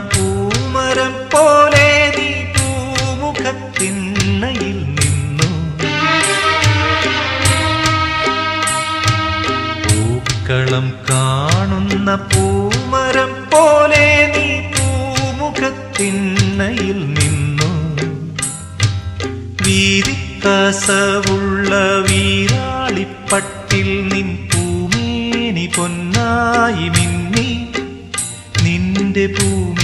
പൂമരം പോലെ നീ പൂമുഖത്തിണ്ണയിൽ നിന്നു. പൂക്കളം കാണുന്ന പൂമരം പോലെ നീ പൂമുഖത്തിണ്ണയിൽ നിന്നു. വീതിക്കസവുള്ള വീരാളിപ്പട്ടിൽ നിൻ പൂമേനി പൊന്നായി മിന്നി. നിന്റെ പൂമേനി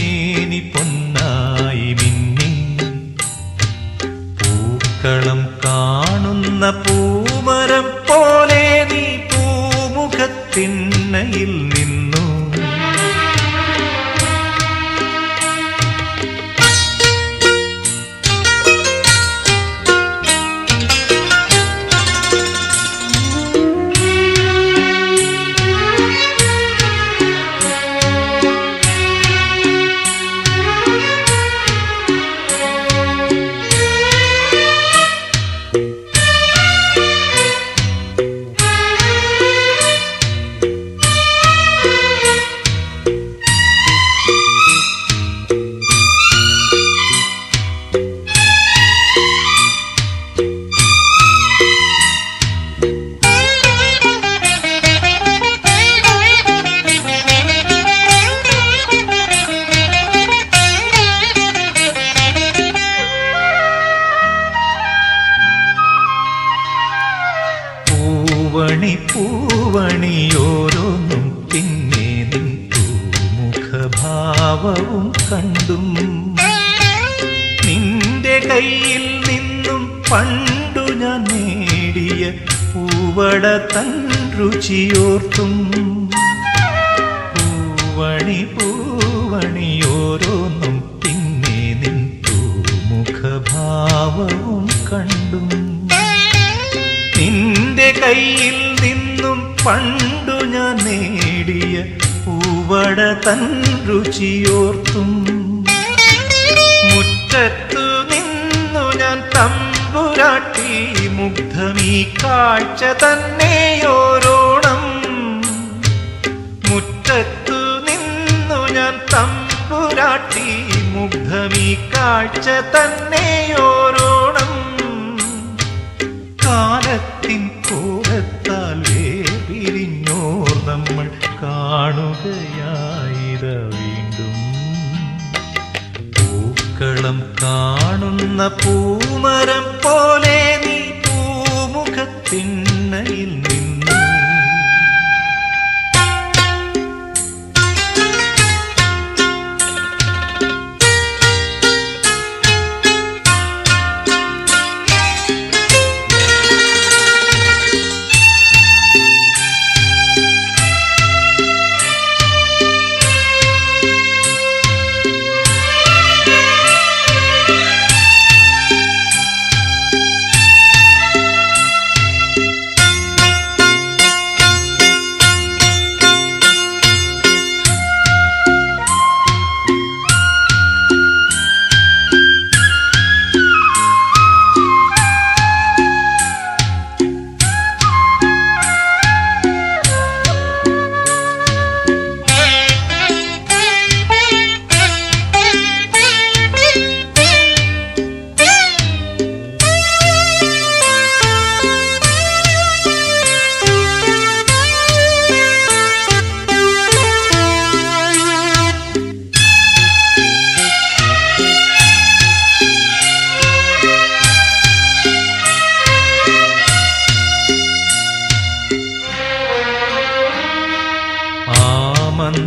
കയ്യിൽ നിന്നും പണ്ടു ഞാൻ നേടിയ പൂവട തൻ രുചിയോർത്തും. പൂവണി പൂവണിയോരോന്നും പിന്നെ നിൻ മുഖഭാവവും കണ്ടും. നിന്റെ കയ്യിൽ നിന്നും പണ്ടു ഞാൻ നേടിയ പൂവട തൻ രുചിയോർത്തും. മുറ്റത്തു മുഗ്ധമീ കാഴ്ച തന്നെയോരോണം. മുറ്റത്തു നിന്നു ഞാൻ തമ്പുരാട്ടി മുഗ്ധമീ കാഴ്ച തന്നെയോരോണം. കാലത്തിൻ കൂടത്താൽ വേർപിരിഞ്ഞോർ നമ്മൾ കാണുകയായിര വീണ്ടും. പൂക്കളം കാണുന്ന പൂമരം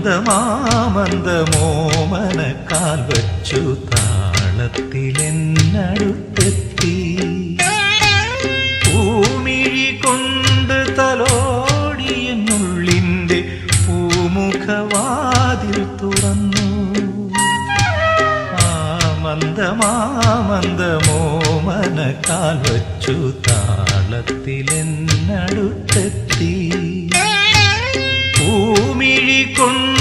ആമന്ദമാമന്ദമോമന കാൽ വച്ചു താളത്തിലെന്നടുത്തെത്തി. പൂമിഴി കൊണ്ട് തലോടിയെന്നുള്ളിന്റെ പൂമുഖവാതിൽ തുറന്നു. ആമന്ദമാമന്ദമോമന കാൽ വച്ചു താളത്തിലെന്നടുത്തെത്തി. പൂമിഴി കൊണ്ടു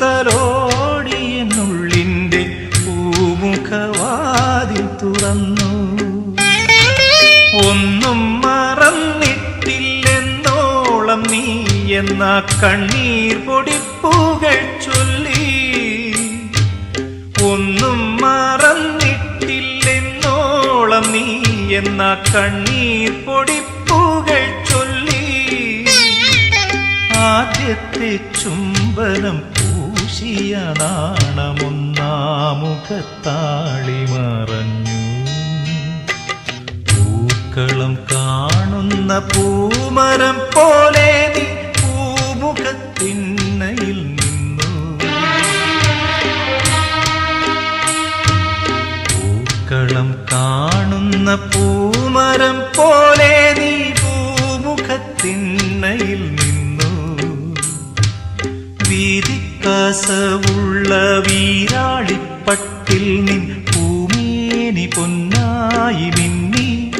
തലോടി പൂമുഖവാതിൽ തുറന്നു. ഒന്നും മറന്നിട്ടില്ലെന്നോളം നീ എന്ന കണ്ണീർ പൊടിപ്പൂകൾ ചൊല്ലി. ഒന്നും മറന്നിട്ടില്ലെന്നോളം നീ എന്ന കണ്ണീർ പൊടിപ്പൂകൾ ചൊല്ലി. ആദ്യത്തെ ചുംബനം പൂശിയ നാണമൊന്നാമുഖത്താളി മറഞ്ഞു പൂക്കളം കാണുന്ന പൂമരം പോലെ നീ പൂമുഖത്തിന്നയിൽ നിന്നു. പൂക്കളം കാണുന്ന പൂമരം വീതിക്കാസവുള്ള വീരാളിപ്പട്ടിൽ നിൻ ഭൂമേനി പൊന്നായി മിന്നി.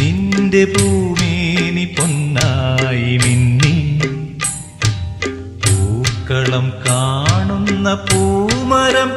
നിന്റെ ഭൂമേനി പൊന്നായി മിന്നി. പൂക്കളം കാണുന്ന പൂമരം